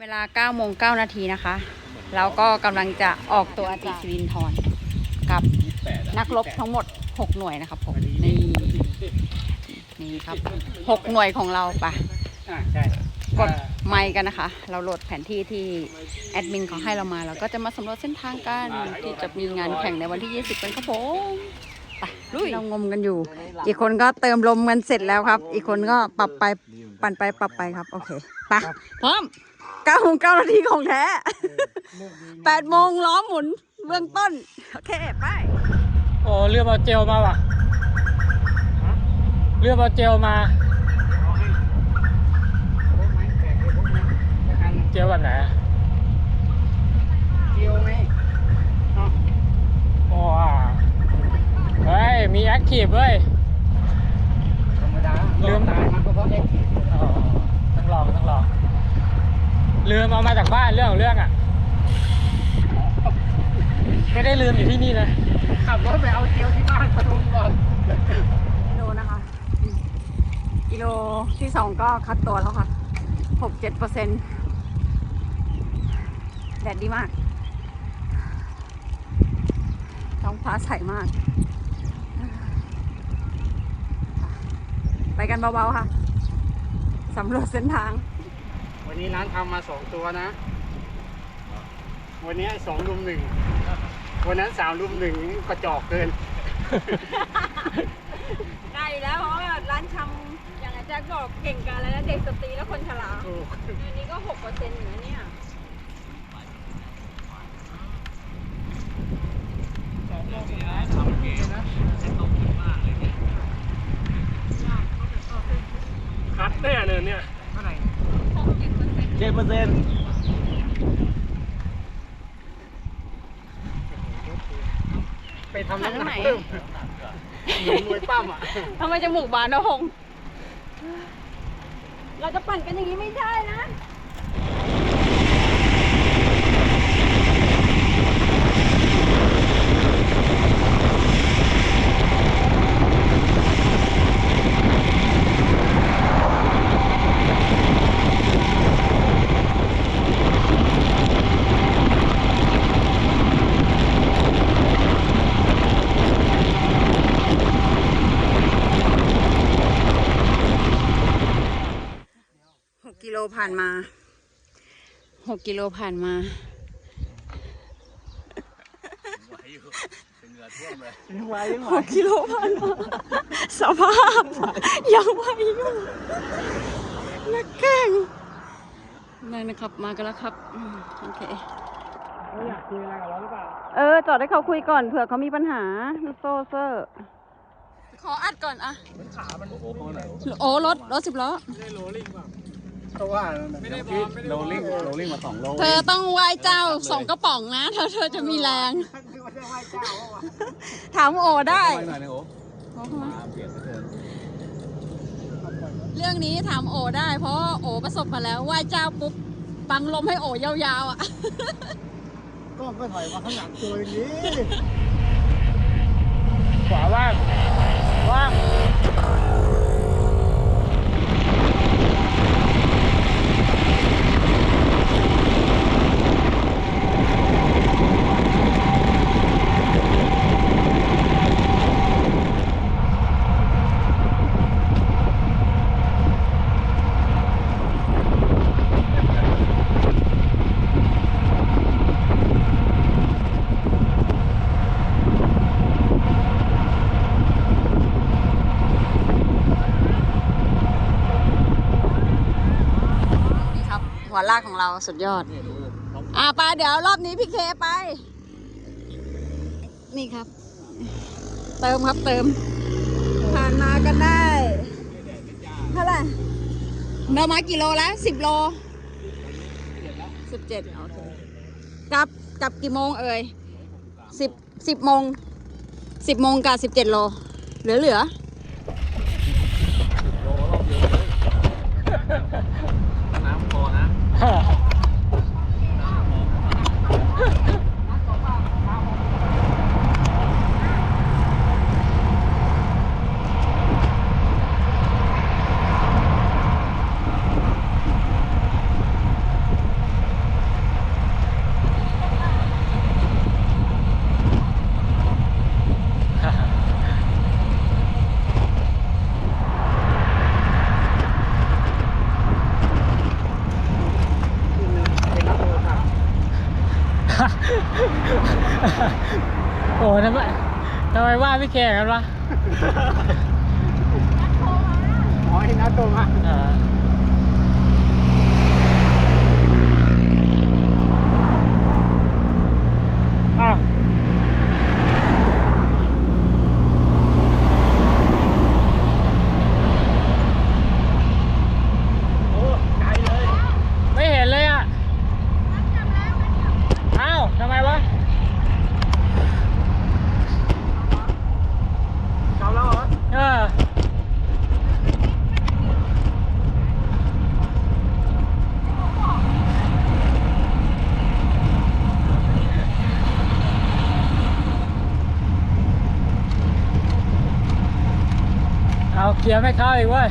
เวลา9โมง9นาทีนะคะแล้วก็กำลังจะออกตัวตีสิรินทรกับนักรบทั้งหมด 6 หน่วยนะครับผมนี่นี่ครับ 6 หน่วยของเราไปะอ่าใช่กดไมค์กันนะคะ เราโหลดแผนที่ที่แอดมินเขาให้เรามาแล้วก็จะมาสำรวจเส้นทางกันที่จะมีงานแข่งในวันที่ 20กันครับผมไปลุยเรางมกันอยู่ อีกคนก็เติมลมกันเสร็จแล้วครับ อีกคนก็ปรับไปปั่นไปปรับไปครับ โอเค ไป พร้อม เก้าโมงเก้านาทีของแท้แปดโมงล้อหมุนเบื้องต้น โอเค ไป โอ้เรือเอาเจลมาว่ะ เรือเอาเจลมา เจลแบบไหนอะ เดียวไหม โอ้อะเฮ้ย มีแอคทีฟเว้ย ธรรมดา ลืม ตายมันก็เพราะแอคทีฟ อ๋อต้องลองต้องลองลืมเอามา จากบ้านเรื่องของเรื่องอะ ไม่ได้ลืมอยู่ที่นี่นะขับรถไปเอาเจียวที่บ้านปทุมก่อนกิโลนะคะอืมกิโลที่สองก็คัดตัวแล้วค่ะหกเจ็ดเปอร์เซ็นต์แดดดีมากท้องฟ้าใสมาก ไปกันเบาๆค่ะสำรวจเส้นทาง วันนี้ร้านทำมาสองตัวนะ วันนี้สองรุมหนึ่ง วันนั้นสามรุมหนึ่งกระจอกเกิน ได้แล้วเพราะว่าร้านชำอย่างอาจารย์บอกเก่งกันแล้วนะเด็กสตรีและคนฉลาดถูกอันนี้ก็หกเปอร์เซ็นต์อยู่นะเนี่ยคัดแน่เลยเนี่ย เท่าไหร่เจ็ดเปอร์เซ็นต์ไปทำน้ำหนักเพิ่มเหมือนมวยปั้มอะทำไมจมูกบานนะหงเราจะปั่นกันอย่างนี้ไม่ได้นะ โลผ่านมาหกกิโลผ่านมาไว้ยังหกกิโลผ่านมาสภาพยังไหวอยู่นักแข่งนั่นนะครับมากันแล้วครับอืมโอเคเขาอยากคุยอะไรกับเราหรือเปล่าเออจอดให้เขาคุยก่อนเผื่อเขามีปัญหาโซเซอร์ขออัดก่อนอะขามันโอ้โหไหนโอ้รถรถสิบล้อไม่ได้โรลลิ่งป่ะ เขาว่าไม่ได้บอกไม่ได้โรลลิ่งโรลลิ่งมาสองโลเธอต้องไหว้เจ้าสองกระป๋องนะเธอเธอจะมีแรง คือว่าจะไหว้เจ้าว่ะถามโอได้หน่อยนึงโอ้โอ้เข้ามาเปลี่ยนไปเถอะเรื่องนี้ถามโอได้ เพราะโอประสบมาแล้วไหว้เจ้าปุ๊บบังลมให้โอยาวๆอะกล้องก็ถอยมาข้างหลังตัวอย่างนี้ ขวาว่าง ว่าง นี่ครับ หัวลากของเราสุดยอดอ่าไปเดี๋ยวรอบนี้พี่เคไป นี่ครับ เติมครับเติม ผ่านมากันได้ เท่าไหร่เรามากี่โลแล้วสิบโลสิบเจ็ดโอเคกลับกลับกี่โมงเอ่ยสิบสิบโมงสิบโมงกับสิบเจ็ดโล เหลือเหลือน้ Ha! 骗人吧！ เกียร์ไม่เข้าอีกเว้ย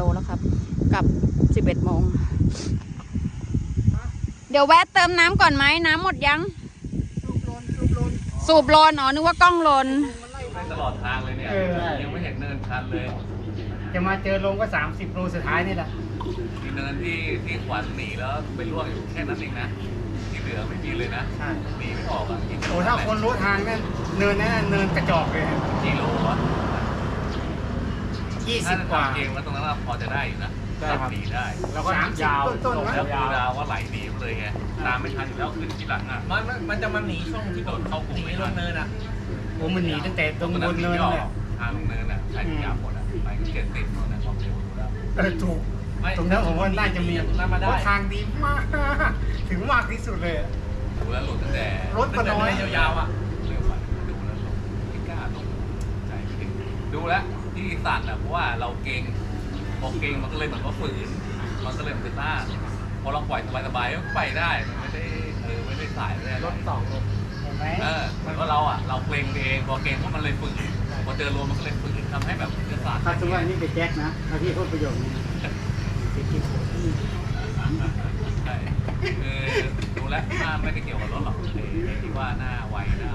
โลแล้วครับ กับ11โมง เดี๋ยวแวะเติมน้ำก่อนไหมน้ำหมดยัง สูบโลนอ๋อนึกว่ากล้องโลนตลอดทางเลยเนี่ย เออ ยังไม่เห็นเนินชันเลยจะมาเจอลงก็ 30โลสุดท้ายนี่แหละมีเนินที่ที่ขวัญหนีแล้วไปล่วงอยู่แค่นั้นเองนะ ที่เหลือไม่มีเลยนะใช่หนีไม่ออกอะกินโอ้ถ้าคนรู้ทางเนี่ยเนินนั้นน่ะเนินกระจอกเลยกิโลอะ ยี่ถ้าสิบจะกว่าทำเองว่าตรงนั้นเราพอจะได้อยู่นะได้ครับ หนีได้ แล้วก็ยาวต้นๆแล้วนะดูดาวว่าไหลดีมาเลยไง ตามไม่ทันอยู่แล้วขึ้นทีหลังอะ มันมันมันจะมาหนีช่วงที่โดนเข้ากลุ่มหนีไม่ลทันงเนินอะโอ้มันหนีตั้งแต่ตรงบนเนินไม่เลออกยทางลงเนินอะใครจะยาวหมดอะไปก็เจ็ดสิบโน่นน่ะความเร็วดูแล้ว เออถูก ไม่ตรงนั้นผมว่าน่าจะมีตรงนั้นมาได้ เพราะทางดีมาก ถึงมากที่สุดเลยดูแล้วหลุดตั้งแต่รถก็น้อย ตั้งแต่เยาวๆอะ เร็วไปดูแล้วหลุดไม่กล้าลงใจไม่ถึงดูแล้ว ที่สั่นอะเพราะว่าเราเก่งพอเก่งมันก็เลยเหมือนว่าฝืนมันก็เลยมันจะต้านพอเราปล่อยสบายๆก็ไปได้มันไม่ได้เออไม่ได้สายไม่ได้อะไร รถสองลงเห็นไหมเออเหมือนว่าเราอะเราเกรงเองพอเกรงพวกมันเลยฝืนพอเจอรวมมันก็เลยฝืนทำให้แบบจะสั่นถ้าสมมติว่านี่เป็นแจ็คนะถ้าพี่พูดประโยคนี้นะพี่คิดว่าพี่ใช่คือดูแล้วหน้าไม่ได้เกี่ยวกับรถหรอกไอ้ไอ้ที่ว่าหน้าไวหน้า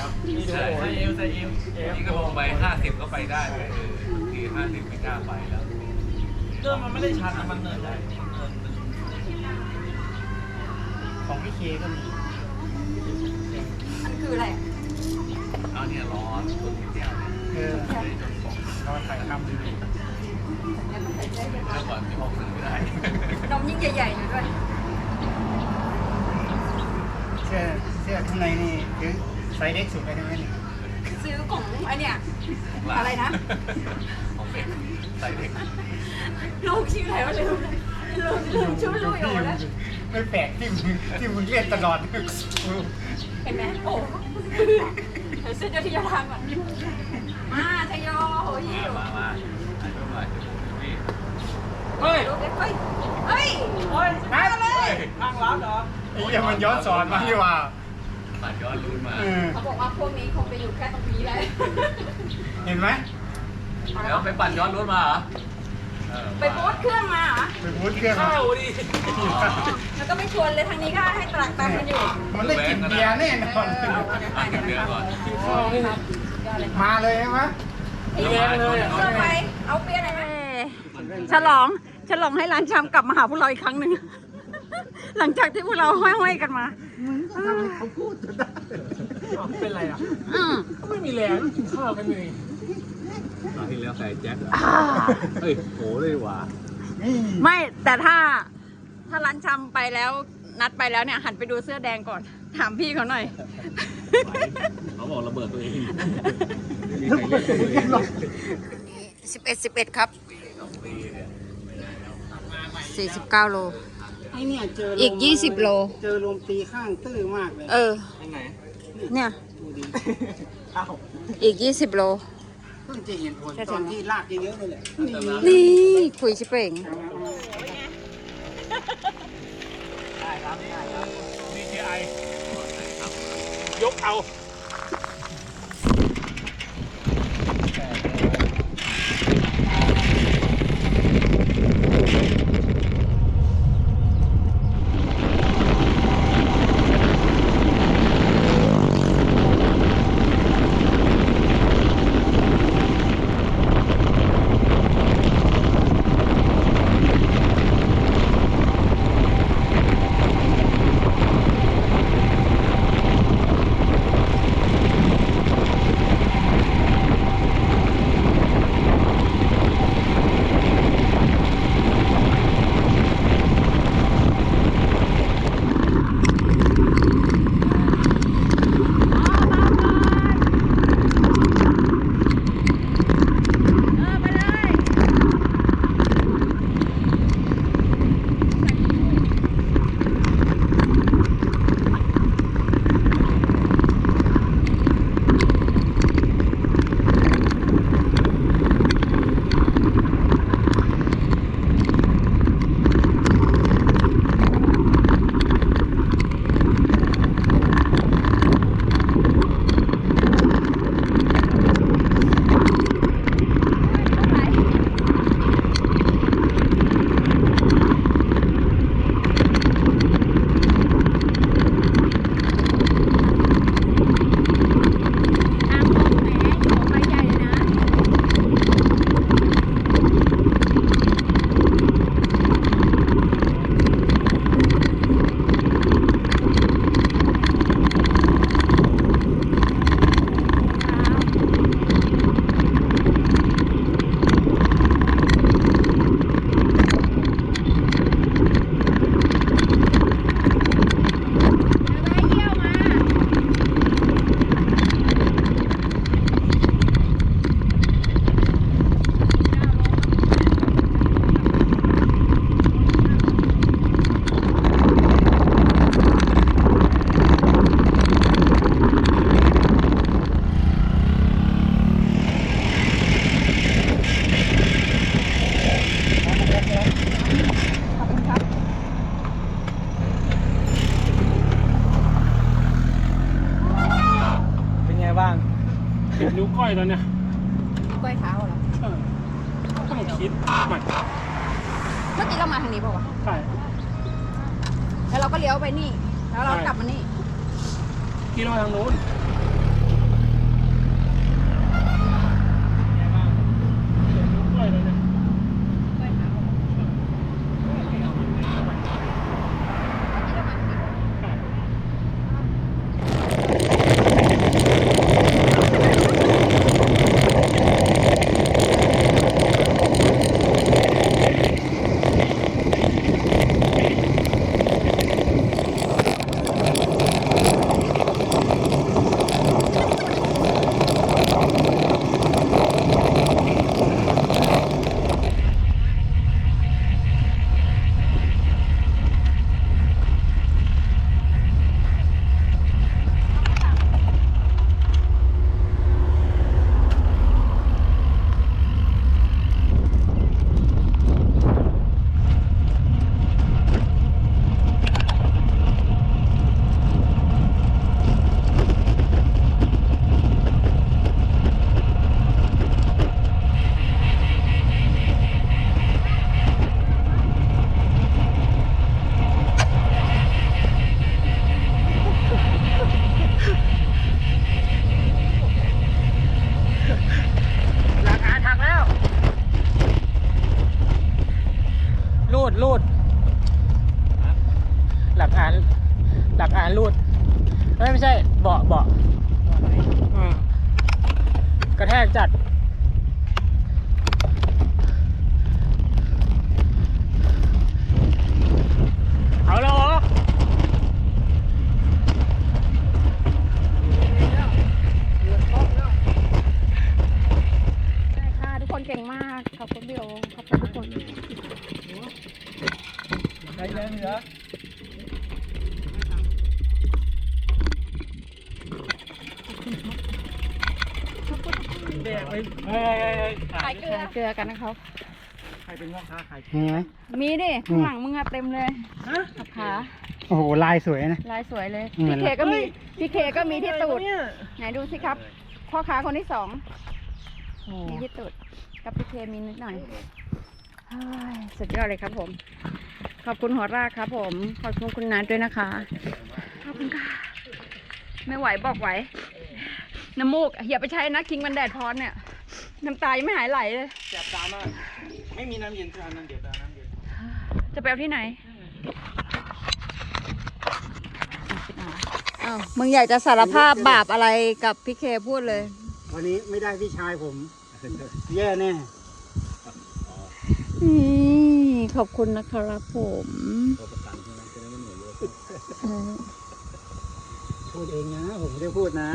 ไวนี่ดูโอ้ยเอวใส่เอวเอวนี่ก็ลงไปห้าสิบก็ไปได้เลยเออทีห้าสิบไม่กล้าไปแล้วเรื่องมันไม่ได้ชันะมันเนินได้ของพี่เคก็มีอันคืออะไรเอาเนี่ยร้อนต้นเที่ยวเนี่ยเออไม่ได้จนอกเราถ่ายทำดูเมื่อก่อนที่ออกสื่อไม่ได้นมยิ่งใหญ่ๆหน่ด้วยเสื้อเสื้อข้างในนี่คือ ไซส์เล็กสุดเลยใช่ไหมนี่ซื้อของไอเนี่ยของหลานอะไรนะ ของเด็กใส่เด็กลูกชื่ออะไรวะลืมลืมลืมชื่อลูกอยู่แล้วไม่แปลกที่มึงที่มึงเล่นตลอดเห็นไหมโอ้เดี๋ยวเส้นเดียวที่จะทำก่อนมาทยอยโหยมามาถ่ายรูปหน่อยพี่เฮ้ยลูกเล็กเฮ้ยเฮ้ยเฮ้ยนั่นมาเลยข้างร้านเหรอไอ้เหี้ยมันย้อนสอนมาที่ว่า ผ่านย้อนรุ่นมา เออเขาบอกว่าพวกนี้คงจะอยู่แค่ตรงนี้แหละเห็นไหมแล้วไปปั่นย้อนรุ่นมาเหรอเออไปโพสต์เครื่องมาเหรอไปบูธเครื่องข้าวดิแล้วก็ไม่ชวนเลยทางนี้ก็ให้ตลาดตามกันอยู่มันได้กลินเบียร์แน่นอนอ่านกันเดือนก่อนข้าวนี่มาเลยใช่ไหมแรงเลยอะเชื่อไปเอาเปียร์หน่อยไหม ฉลอง ฉลองให้ร้านชำกลับมาหาพวกเราอีกครั้งหนึ่ง หลังจากที่พวกเราห้อยๆกันมาเขาพูดได้เป็นไรอะอืมไม่มีแรงกินข้าวกันเลยตอนที่แล้วใส่แจ็คอ่าเฮ้ยโหเลยว่ะนี่ไม่แต่ถ้าถ้าร้านชำไปแล้วนัดไปแล้วเนี่ย หันไปดูเสื้อแดงก่อน ถามพี่เขาหน่อยเขาบอกระเบิดตัวเองสิบเอ็ดสิบเอ็ดครับสี่สิบเก้าโล ไอ้เนี่ยเจออีกยี่สิบโล เจอลมตีข้างตื้อมากเลยเออทางไหนเนี่ย ดูดิอ้าวอีกยี่สิบโล เพิ่งจะเห็นผลตอนที่ลากเยอะๆเลยแหละนี่นี่คุยชิเป่งดีเจไอยกเอา เกลือเกลือกันนะครับ ใครเป็นพ่อค้าขายเห็นไหม มีดิข้างหลังมึงอะเต็มเลยขับขาโอ้โห ลายสวยนะ ลายสวยเลยเหมือพี่นเคก็มีพี่เคก็มีที่ตูดไหนดูสิครับ พ่อค้าคนที่สองมีที่ตูดกับพี่เคมีนิดหน่อยเฮ้ยสุดยอดเลยครับผม ขอบคุณหัวรากครับผม ขอบคุณคุณนัทด้วยนะคะ ขอบคุณค่ะ ไม่ไหวบอกไหว น้ำมูกอย่าไปใช้นะคิงมันแดดพรเนี่ย น้ำตายังไม่หายไหลเลยแสบตา มาก ไม่มีน้ำเย็นจะเอาน้ำเดือดเอาน้ำเย็นจะไปเอาที่ไหนอ้าวมึงอยากจะสารภาพบาปอะไรกับพี่เคพูดเลย วันนี้ไม่ได้พี่ชายผม แย่แน่นี่ขอบคุณนะครับผมพูดเองนะ ผมไม่ได้พูดนะ